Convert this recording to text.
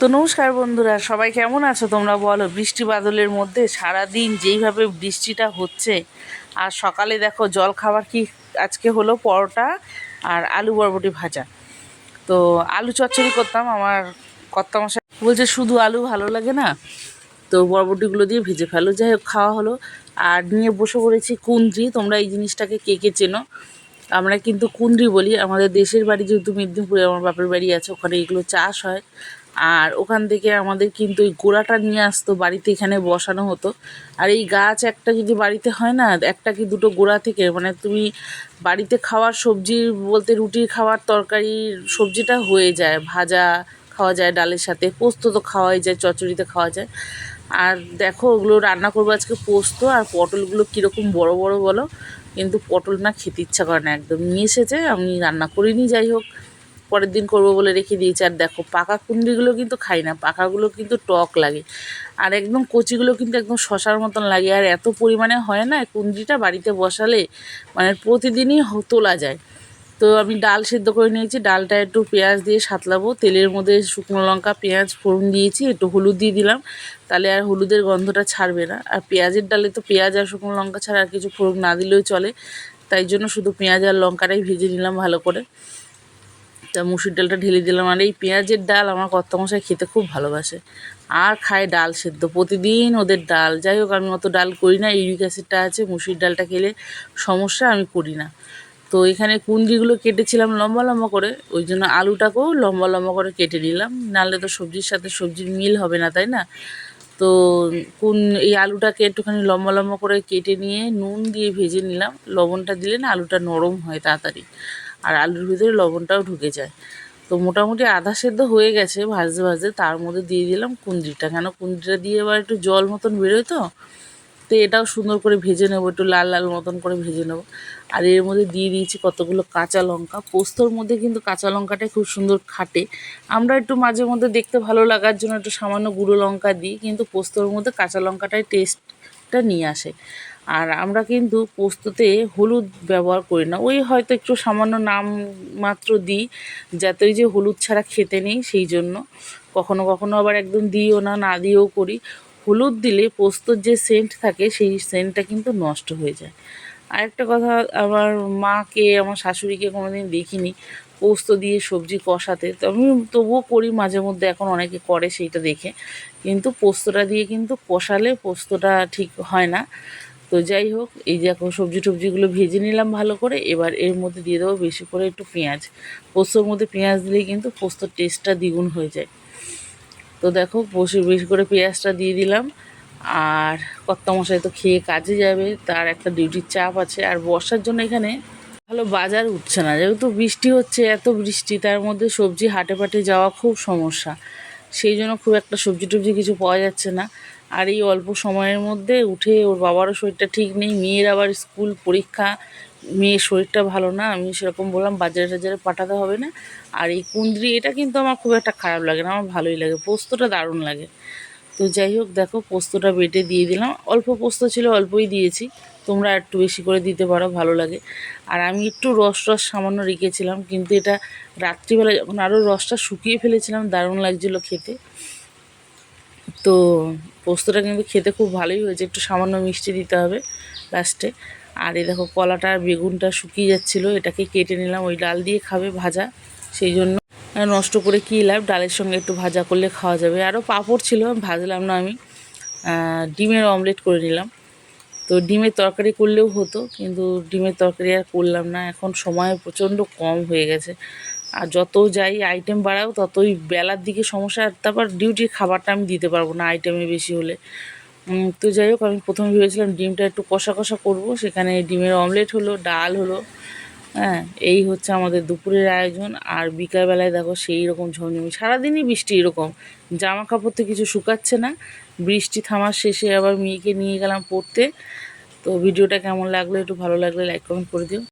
তো নমস্কার বন্ধুরা, সবাই কেমন আছো তোমরা বলো? বৃষ্টি বাদলের মধ্যে সারা দিন যেইভাবে বৃষ্টিটা হচ্ছে, আর সকালে দেখো জল খাবার কি আজকে হলো পরোটা আর আলু বরবটি ভাজা। তো আলু চচ্চড়ি করতাম, আমার কর্তামশাই বলছে, শুধু আলু ভালো লাগে না, তো বরবটিগুলো দিয়ে ভেজে ফেলো। যাই হোক, খাওয়া হলো। আর নিয়ে বসে পড়েছি কুন্দ্রি, তোমরা এই জিনিসটাকে কে কে চেনো? আমরা কিন্তু কুন্দ্রি বলি। আমাদের দেশের বাড়ি যেহেতু মেদিনীপুরে, আমার বাপের বাড়ি আছে, ওখানে এগুলো চাষ হয়। আর ওখান থেকে আমাদের কিন্তু ওই গোড়াটা নিয়ে আসতো, বাড়িতে এখানে বসানো হতো। আর এই গাছ একটা যদি বাড়িতে হয় না, একটা কি দুটো গোড়া থেকে? মানে তুমি বাড়িতে খাওয়ার সবজি বলতে রুটির খাওয়ার তরকারির সবজিটা হয়ে যায়, ভাজা খাওয়া যায়, ডালের সাথে। পোস্ত তো খাওয়াই যায়, চচ্চড়িতে খাওয়া যায়। আর দেখো ওগুলো রান্না করব আজকে পোস্ত আর পটলগুলো কীরকম বড় বড় বলো। কিন্তু পটল না খেতে ইচ্ছা করে না একদম নিয়ে এসেছে, আমি রান্না করিনি, যাই হোক। পরের দিন করব বলে রেখে দিয়েছি। আর দেখো, পাকা কুন্ডিগুলো কিন্তু খাই না, পাকাগুলো কিন্তু টক লাগে। আর একদম কচিগুলো কিন্তু একদম শশার মতন লাগে। আর এত পরিমাণে হয় না কুন্ডিটা বাড়িতে বসালে মানে প্রতিদিনই তোলা যায়। তো আমি ডাল সেদ্ধ করে নিয়েছি। ডালটা একটু পেঁয়াজ দিয়ে সাতলাবো। তেলের মধ্যে শুকনো লঙ্কা, পেঁয়াজ, ফোড়ন দিয়েছি, একটু হলুদ দিয়ে দিলাম। তাহলে আর হলুদের গন্ধটা ছাড়বে না। আর পেঁয়াজের ডালে তো পেঁয়াজ আর শুকনো লঙ্কা ছাড়া আর কিছু ফোড়ন না দিলেও চলে। তাই জন্য শুধু পেঁয়াজ আর লঙ্কাটাই ভেজে নিলাম ভালো করে। তা মুসুর ডালটা ঢেলে দিলাম আর এই পেঁয়াজের ডাল আমার কর্তামশাই খেতে খুব ভালোবাসে। আর খায় ডাল সেদ্ধ। প্রতিদিন ওদের ডাল। যাই হোক, আমি অত ডাল করি না। ইউরিক অ্যাসিডটা আছে, মুসুর ডালটা খেলে সমস্যা আমি করি না। তো এখানে কুন্দিগুলো কেটেছিলাম লম্বা লম্বা করে। ওই জন্য আলুটাকেও লম্বা লম্বা করে কেটে নিলাম। নাহলে তো সবজির সাথে সবজির মিল হবে না, তাই না? তো কোন, এই আলুটাকে একটুখানি লম্বা লম্বা করে কেটে নিয়ে নুন দিয়ে ভেজে নিলাম। লবণটা দিলে না আলুটা নরম হয় তাড়াতাড়ি। আর আলুর ভিতরে লবণটাও ঢুকে যায়। তো মোটামুটি আধা সেদ্ধ হয়ে গেছে, ভাজতে ভাজতে তার মধ্যে দিয়ে দিলাম কুন্দিটা কেন কুন্দিটা দিয়ে এবার একটু জল মতন বেরোয় তো তো এটাও সুন্দর করে ভেজে নেব, একটু লাল লাল মতন করে ভেজে নেব। আর এর মধ্যে দিয়ে দিয়েছি কতগুলো কাঁচা লঙ্কা। পোস্তর মধ্যে কিন্তু কাঁচা লঙ্কাটাই খুব সুন্দর খাটে। আমরা একটু মাঝে মধ্যে দেখতে ভালো লাগার জন্য একটু সামান্য গুঁড়ো লঙ্কা দিই, কিন্তু পোস্তর মধ্যে কাঁচা লঙ্কাটাই টেস্টটা নিয়ে আসে। আর আমরা কিন্তু পোস্ততে হলুদ ব্যবহার করি না। ওই হয়তো একটু সামান্য নাম মাত্র দিই, যাতে ওই যে হলুদ ছাড়া খেতে নেই, সেই জন্য। কখনো কখনো আবার একদম দিও না না দিয়েও করি। হলুদ দিলে পোস্তর যে সেন্ট থাকে, সেই সেন্টটা কিন্তু নষ্ট হয়ে যায়। আরেকটা কথা, আমার মাকে, আমার শাশুড়িকে কোনোদিন দেখিনি, পোস্ত দিয়ে সবজি কষাতে। তো আমি তবুও করি, মাঝে মধ্যে এখন অনেকে করে সেইটা দেখে। কিন্তু পোস্তটা দিয়ে কিন্তু কষালে পোস্তটা ঠিক হয় না। তো যাই হোক, এই যে এখন সবজি টবজিগুলো ভেজে নিলাম ভালো করে। এবার এর মধ্যে দিয়ে দেবো বেশি করে একটু পেঁয়াজ। পোস্তর মধ্যে পেঁয়াজ দিলেই কিন্তু পোস্তর টেস্টটা দ্বিগুণ হয়ে যায়। তো দেখো, বসে বেশি করে পেঁয়াজটা দিয়ে দিলাম। আর কর্তামশাই তো খেয়ে কাজে যাবে, তার একটা ডিউটির চাপ আছে। আর বর্ষার জন্য এখানে ভালো বাজার উঠছে না। যেহেতু বৃষ্টি হচ্ছে, এত বৃষ্টি, তার মধ্যে সবজি হাটে ফাটে যাওয়া খুব সমস্যা। সেই জন্য খুব একটা সবজি টবজি কিছু পাওয়া যাচ্ছে না। আর এই অল্প সময়ের মধ্যে উঠে ওর বাবারও শরীরটা ঠিক নেই, মেয়ের আবার স্কুল পরীক্ষা, মেয়ের শরীরটা ভালো না, আমি সেরকম বললাম, বাজারে টাজারে পাঠাতে হবে না। আর এই কুন্দ্রি, এটা কিন্তু আমার খুব একটা খারাপ লাগে না, আমার ভালোই লাগে, পোস্তটা দারুণ লাগে। তো যাই হোক, দেখো, পোস্তটা বেটে দিয়ে দিলাম। অল্প পোস্ত ছিল, অল্পই দিয়েছি, তোমরা একটু বেশি করে দিতে পারো, ভালো লাগে। আর আমি একটু রস রস সামান্য রেখেছিলাম, কিন্তু এটা রাত্রিবেলা যখন আরও রসটা শুকিয়ে ফেলেছিলাম, দারুণ লাগছিল খেতে। তো পোস্তটা কিন্তু খেতে খুব ভালোই হয়েছে। একটু সামান্য মিষ্টি দিতে হবে লাস্টে আর এই দেখো কলাটা আর বেগুনটা শুকিয়ে যাচ্ছিল, এটাকে কেটে নিলাম। ওই ডাল দিয়ে খাবে ভাজা, সেই জন্য নষ্ট করে কী লাভ? ডালের সঙ্গে একটু ভাজা করলে খাওয়া যাবে। আরও পাঁপড় ছিল, ভাজলাম না আমি। ডিমের অমলেট করে নিলাম। তো ডিমের তরকারি করলেও হতো, কিন্তু ডিমের তরকারি আর করলাম না। এখন সময় প্রচণ্ড কম হয়ে গেছে। আর যত যাই আইটেম বাড়াও, ততই বেলার দিকে সমস্যা তারপর ডিউটির খাবারটা আমি দিতে পারব না আইটেমে বেশি হলে। তো যাই হোক, আমি প্রথমে ভেবেছিলাম ডিমটা একটু কষা কষা করব। সেখানে ডিমের অমলেট হলো, ডাল হলো হ্যাঁ এই হচ্ছে আমাদের দুপুরের আয়োজন। আর বিকালবেলায় দেখো সেই রকম ঝমঝমি সারাদিনই বৃষ্টি এরকম। জামা কাপড় তো কিছু শুকাচ্ছে না। বৃষ্টি থামার শেষে আবার মেয়েকে নিয়ে গেলাম পড়তে। তো ভিডিওটা কেমন লাগল, একটু ভালো লাগলে লাইক কমেন্ট করে দিও।